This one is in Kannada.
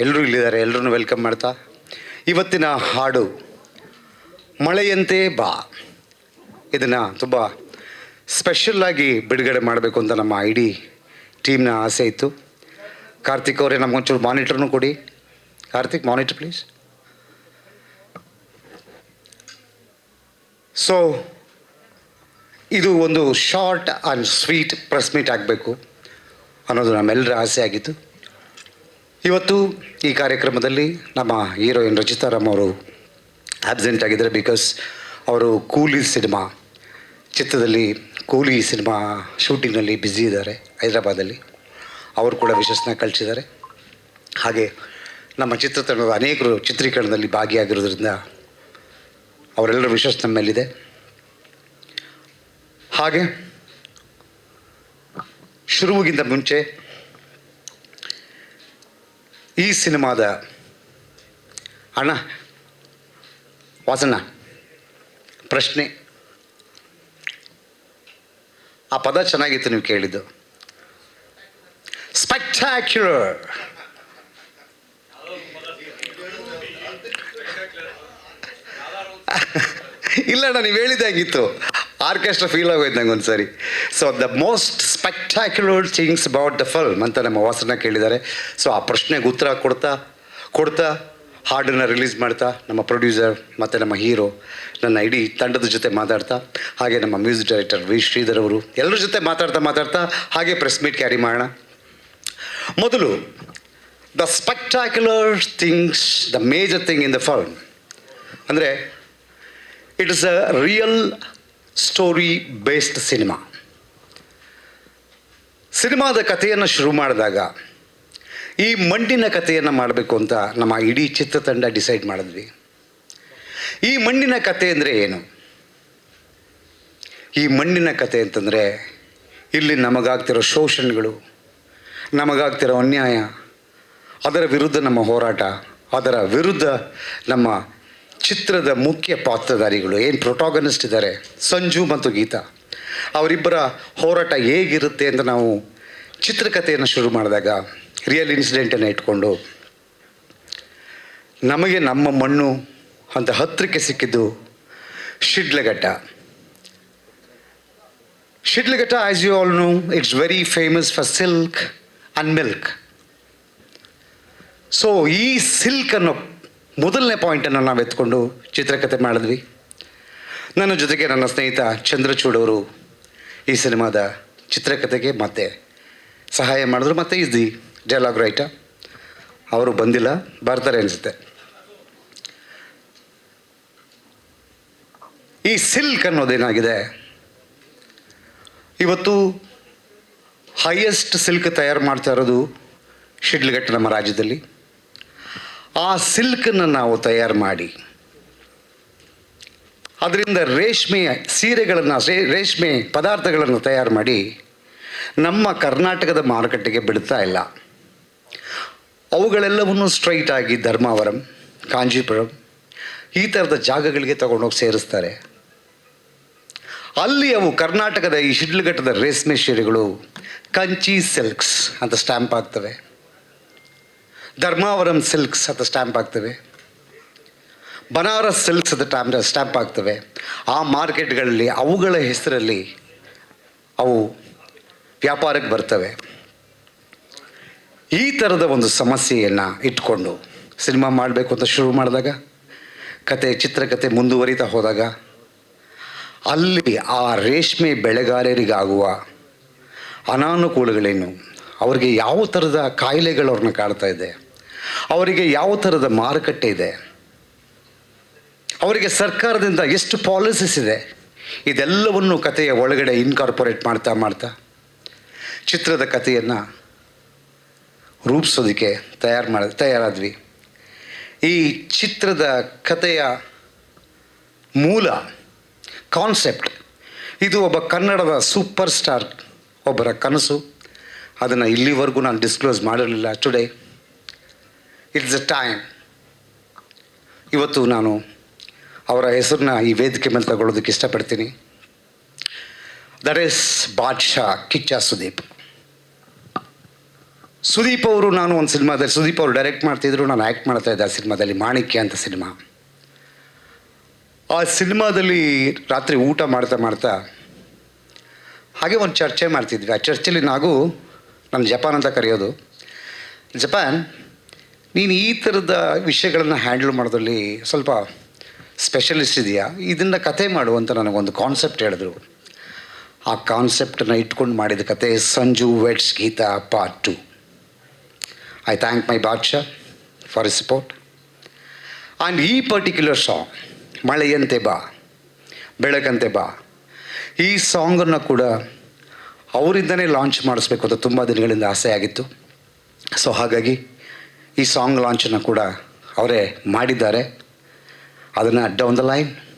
ಎಲ್ಲರೂ ಇಲ್ಲಿದ್ದಾರೆ ಎಲ್ಲರೂ ವೆಲ್ಕಮ್ ಮಾಡ್ತಾ. ಇವತ್ತಿನ ಹಾಡು, ಮಳೆಯಂತೆ ಬಾ. ಇದನ್ನು ತುಂಬ ಸ್ಪೆಷಲ್ಲಾಗಿ ಬಿಡುಗಡೆ ಮಾಡಬೇಕು ಅಂತ ನಮ್ಮ ಇಡೀ ಟೀಮ್ನ ಆಸೆ ಇತ್ತು. ಕಾರ್ತಿಕ್ ಅವರೇ ನಮಗೊಂಚೂರು ಮಾನಿಟ್ರನ್ನು ಕೊಡಿ. ಕಾರ್ತಿಕ್ ಮಾನಿಟ್ರ್ ಪ್ಲೀಸ್ ಸೊ ಇದು ಒಂದು short and sweet press meet ಆಗಬೇಕು ಅನ್ನೋದು ನಮ್ಮೆಲ್ಲರ ಆಸೆ ಆಗಿತ್ತು. ಇವತ್ತು ಈ ಕಾರ್ಯಕ್ರಮದಲ್ಲಿ ನಮ್ಮ ಹೀರೋಯಿನ್ ರಚಿತಾರಾಮ್ ಅವರು ಆಬ್ಸೆಂಟ್ ಆಗಿದ್ದಾರೆ ಬಿಕಾಸ್ ಅವರು ಕೂಲಿ ಸಿನಿಮಾ, ಚಿತ್ರದಲ್ಲಿ ಕೂಲಿ ಸಿನಿಮಾ ಶೂಟಿಂಗ್ನಲ್ಲಿ ಬ್ಯುಸಿ ಇದ್ದಾರೆ ಹೈದರಾಬಾದಲ್ಲಿ. ಅವರು ಕೂಡ ವಿಶಸ್ನ ಕಳಿಸಿದ್ದಾರೆ. ಹಾಗೆ ನಮ್ಮ ಚಿತ್ರತಂಡದ ಅನೇಕರು ಚಿತ್ರೀಕರಣದಲ್ಲಿ ಭಾಗಿಯಾಗಿರೋದ್ರಿಂದ ಅವರೆಲ್ಲರ ವಿಶ್ವಾಸ ನಮ್ಮ ಮೇಲಿದೆ. ಹಾಗೆ, ಶುರುವಿಗಿಂತ ಮುಂಚೆ ಈ ಸಿನಿಮಾದ ಅಣ್ಣ, ವಾಸಣ್ಣ, ಪ್ರಶ್ನೆ. ಆ ಪದ ಚೆನ್ನಾಗಿತ್ತು ನೀವು ಕೇಳಿದ್ದು. ಸ್ಪೆಕ್ಟ್ಯಾಕ್ಯುಲರ್ ಇಲ್ಲ ಅಣ್ಣ ನೀವು ಹೇಳಿದ್ದಾಗಿತ್ತು ಆರ್ಕೆಸ್ಟ್ರಾ ಫೀಲ್ ಆಗೋಯ್ತು ನಂಗೆ ಒಂದು so the most spectacular things about the film ಅಂತ ನಮ್ಮ ವಾಸನ ಕೇಳಿದ್ದಾರೆ. ಸೊ ಆ ಪ್ರಶ್ನೆಗೆ ಉತ್ತರ ಕೊಡ್ತಾ ಕೊಡ್ತಾ, ಹಾಡನ್ನು ರಿಲೀಸ್ ಮಾಡ್ತಾ, ನಮ್ಮ ಪ್ರೊಡ್ಯೂಸರ್ ಮತ್ತು ನಮ್ಮ ಹೀರೋ ನನ್ನ ಇಡೀ ತಂಡದ ಜೊತೆ ಮಾತಾಡ್ತಾ, ಹಾಗೆ ನಮ್ಮ ಮ್ಯೂಸಿಕ್ ಡೈರೆಕ್ಟರ್ ವಿ ಶ್ರೀಧರ್ ಅವರು ಎಲ್ಲರ ಜೊತೆ ಮಾತಾಡ್ತಾ ಮಾತಾಡ್ತಾ, ಹಾಗೆ ಪ್ರೆಸ್ ಮೀಟ್ ಕ್ಯಾರಿ ಮಾಡೋಣ. ಮೊದಲು the spectacular things the major thing in the film ಅಂದರೆ it is a real story based cinema ಸಿನಿಮಾದ ಕಥೆಯನ್ನು ಶುರು ಮಾಡಿದಾಗ ಈ ಮಣ್ಣಿನ ಕಥೆಯನ್ನು ಮಾಡಬೇಕು ಅಂತ ನಮ್ಮ ಇಡೀ ಚಿತ್ರತಂಡ ಡಿಸೈಡ್ ಮಾಡಿದ್ವಿ. ಈ ಮಣ್ಣಿನ ಕತೆ ಅಂದರೆ ಏನು? ಈ ಮಣ್ಣಿನ ಕತೆ ಅಂತಂದರೆ ಇಲ್ಲಿ ನಮಗಾಗ್ತಿರೋ ಶೋಷಣೆಗಳು, ನಮಗಾಗ್ತಿರೋ ಅನ್ಯಾಯ, ಅದರ ವಿರುದ್ಧ ನಮ್ಮ ಹೋರಾಟ, ಅದರ ವಿರುದ್ಧ ನಮ್ಮ ಚಿತ್ರದ ಮುಖ್ಯ ಪಾತ್ರಧಾರಿಗಳು, ಏನು ಪ್ರೊಟಾಗನಿಸ್ಟ್ ಇದ್ದಾರೆ? ಸಂಜು ಮತ್ತು ಗೀತಾ. ಅವರಿಬ್ಬರ ಹೋರಾಟ ಹೇಗಿರುತ್ತೆ ಅಂತ ನಾವು ಚಿತ್ರಕಥೆಯನ್ನು ಶುರು ಮಾಡಿದಾಗ ರಿಯಲ್ ಇನ್ಸಿಡೆಂಟನ್ನು ಇಟ್ಕೊಂಡು, ನಮಗೆ ನಮ್ಮ ಮಣ್ಣು ಅಂತ ಹತ್ತಿರಕ್ಕೆ ಸಿಕ್ಕಿದ್ದು Shidlaghatta. Shidlaghatta as you all know it's very famous for silk and milk so ಈ ಸಿಲ್ಕ್ ಅನ್ನೋ ಮೊದಲನೇ ಪಾಯಿಂಟನ್ನು ನಾವು ಎತ್ಕೊಂಡು ಚಿತ್ರಕಥೆ ಮಾಡಿದ್ವಿ. ನನ್ನ ಜೊತೆಗೆ ನನ್ನ ಸ್ನೇಹಿತ ಚಂದ್ರಚೂಡವರು ಈ ಸಿನಿಮಾದ ಚಿತ್ರಕಥೆಗೆ ಮತ್ತೆ ಸಹಾಯ ಮಾಡಿದ್ರು ಮತ್ತು ಈಸ್ ದಿ ಡೈಲಾಗ್ ರೈಟ ಅವರು ಬಂದಿಲ್ಲ, ಬರ್ತಾರೆ ಅನಿಸುತ್ತೆ. ಈ ಸಿಲ್ಕ್ ಅನ್ನೋದೇನಾಗಿದೆ ಇವತ್ತು ಹೈಯೆಸ್ಟ್ ಸಿಲ್ಕ್ ತಯಾರು ಮಾಡ್ತಾ ಇರೋದು ಶಿಡ್ಲಘಟ್ಟ ನಮ್ಮ ರಾಜ್ಯದಲ್ಲಿ. ಆ ಸಿಲ್ಕನ್ನು ನಾವು ತಯಾರು ಮಾಡಿ, ಅದರಿಂದ ರೇಷ್ಮೆಯ ಸೀರೆಗಳನ್ನು ರೇಷ್ಮೆ ಪದಾರ್ಥಗಳನ್ನು ತಯಾರು ಮಾಡಿ ನಮ್ಮ ಕರ್ನಾಟಕದ ಮಾರುಕಟ್ಟೆಗೆ ಬಿಡ್ತಾ ಇಲ್ಲ. ಅವುಗಳೆಲ್ಲವನ್ನು ಸ್ಟ್ರೈಟ್ ಆಗಿ ಧರ್ಮಾವರಂ, ಕಾಂಜೀಪುರಂ ಈ ಥರದ ಜಾಗಗಳಿಗೆ ತಗೊಂಡೋಗಿ ಸೇರಿಸ್ತಾರೆ. ಅಲ್ಲಿ ಅವು ಕರ್ನಾಟಕದ ಈ ಶಿಡ್ಲಘಟ್ಟದ ರೇಷ್ಮೆ ಸೀರೆಗಳು ಕಂಚಿ ಸಿಲ್ಕ್ಸ್ ಅಂತ ಸ್ಟ್ಯಾಂಪ್ ಆಗ್ತವೆ. ಧರ್ಮಾವರಂ ಸಿಲ್ಕ್ಸ್ ಅಂತ ಸ್ಟ್ಯಾಂಪ್ ಆಗ್ತವೆ. ಬನಾರಸ್ ಸಿಲ್ಕ್ಸ್ ಅಂತ ಟ್ಯಾಂಪ್ ಸ್ಟ್ಯಾಂಪ್ ಆಗ್ತವೆ. ಆ ಮಾರ್ಕೆಟ್ಗಳಲ್ಲಿ, ಅವುಗಳ ಹೆಸರಲ್ಲಿ ಅವು ವ್ಯಾಪಾರಕ್ಕೆ ಬರ್ತವೆ. ಈ ಥರದ ಒಂದು ಸಮಸ್ಯೆಯನ್ನು ಇಟ್ಕೊಂಡು ಸಿನಿಮಾ ಮಾಡಬೇಕು ಅಂತ ಶುರು ಮಾಡಿದಾಗ, ಕತೆ, ಚಿತ್ರಕತೆ ಮುಂದುವರಿತಾ ಹೋದಾಗ, ಅಲ್ಲಿ ಆ ರೇಷ್ಮೆ ಬೆಳೆಗಾರರಿಗಾಗುವ ಅನಾನುಕೂಲಗಳೇನು? ಅವರಿಗೆ ಯಾವ ಥರದ ಕಾಯಿಲೆಗಳು ಅವ್ರನ್ನ ಕಾಡ್ತಾ ಇದೆ? ಅವರಿಗೆ ಯಾವ ಥರದ ಮಾರುಕಟ್ಟೆ ಇದೆ? ಅವರಿಗೆ ಸರ್ಕಾರದಿಂದ ಎಷ್ಟು ಪಾಲಿಸೀಸ್ ಇದೆ? ಇದೆಲ್ಲವನ್ನು ಕಥೆಯ ಒಳಗಡೆ ಇನ್ಕಾರ್ಪೊರೇಟ್ ಮಾಡ್ತಾ ಮಾಡ್ತಾ ಚಿತ್ರದ ಕಥೆಯನ್ನು ರೂಪಿಸೋದಕ್ಕೆ ತಯಾರು ಮಾಡ, ತಯಾರಾದ್ವಿ. ಈ ಚಿತ್ರದ ಕಥೆಯ ಮೂಲ ಕಾನ್ಸೆಪ್ಟ್ ಇದು ಒಬ್ಬ ಕನ್ನಡದ ಸೂಪರ್ ಸ್ಟಾರ್ ಒಬ್ಬರ ಕನಸು. ಅದನ್ನು ಇಲ್ಲಿವರೆಗೂ ನಾನು ಡಿಸ್ಕ್ಲೋಸ್ ಮಾಡಿರಲಿಲ್ಲ ಟುಡೇ ಇಟ್ಸ್ ಅ ಟೈಮ್ ಇವತ್ತು ನಾನು ಅವರ ಹೆಸರನ್ನ ಈ ವೇದಿಕೆ ಮೇಲೆ ತಗೊಳ್ಳೋದಕ್ಕೆ ಇಷ್ಟಪಡ್ತೀನಿ. ದಟ್ ಈಸ್ ಬಾದ್ಶಾ ಕಿಚ್ಚ ಸುದೀಪ್ ಸುದೀಪ್ ಅವರು ನಾನು ಒಂದು ಸಿನಿಮಾದಲ್ಲಿ ಸುದೀಪ್ ಅವರು ಡೈರೆಕ್ಟ್ ಮಾಡ್ತಿದ್ರು, ನಾನು ಆ್ಯಕ್ಟ್ ಮಾಡ್ತಾ ಇದ್ದೆ ಆ ಸಿನಿಮಾದಲ್ಲಿ ಮಾಣಿಕ್ಯ ಅಂತ ಸಿನಿಮಾ. ಆ ಸಿನಿಮಾದಲ್ಲಿ ರಾತ್ರಿ ಊಟ ಮಾಡ್ತಾ ಮಾಡ್ತಾ, ಹಾಗೆ ಒಂದು ಚರ್ಚೆ ಮಾಡ್ತಿದ್ವಿ. ಆ ಚರ್ಚೆಲಿ ನಾವು ನಾನು ಜಪಾನ್ ಅಂತ ಕರೆಯೋದು. ಜಪಾನ್, ನೀನು ಈ ಥರದ ವಿಷಯಗಳನ್ನು ಹ್ಯಾಂಡಲ್ ಮಾಡೋದ್ರಲ್ಲಿ ಸ್ವಲ್ಪ ಸ್ಪೆಷಲಿಸ್ಟ್ ಇದೆಯಾ? ಇದನ್ನು ಕತೆ ಮಾಡು ಅಂತ ನನಗೊಂದು ಕಾನ್ಸೆಪ್ಟ್ ಹೇಳಿದ್ರು. ಆ ಕಾನ್ಸೆಪ್ಟನ್ನು ಇಟ್ಕೊಂಡು ಮಾಡಿದ ಕತೆ Sanju weds Geetha part two I thank my Badshah for is support and ಈ ಪರ್ಟಿಕ್ಯುಲರ್ ಸಾಂಗ್ ಮಳೆಯಂತೆ ಬಾ, ಬೆಳಕಂತೆ ಬಾ, ಈ ಸಾಂಗನ್ನು ಕೂಡ ಅವರಿಂದನೇ ಲಾಂಚ್ ಮಾಡಿಸ್ಬೇಕು ಅಂತ ತುಂಬ ದಿನಗಳಿಂದ ಆಸೆ ಆಗಿತ್ತು. ಸೊ ಹಾಗಾಗಿ ಈ ಸಾಂಗ್ ಲಾಂಚನ್ನು ಕೂಡ ಅವರೇ ಮಾಡಿದ್ದಾರೆ. ಅದನ್ನು ಡೌನ್ ದ ಲೈನ್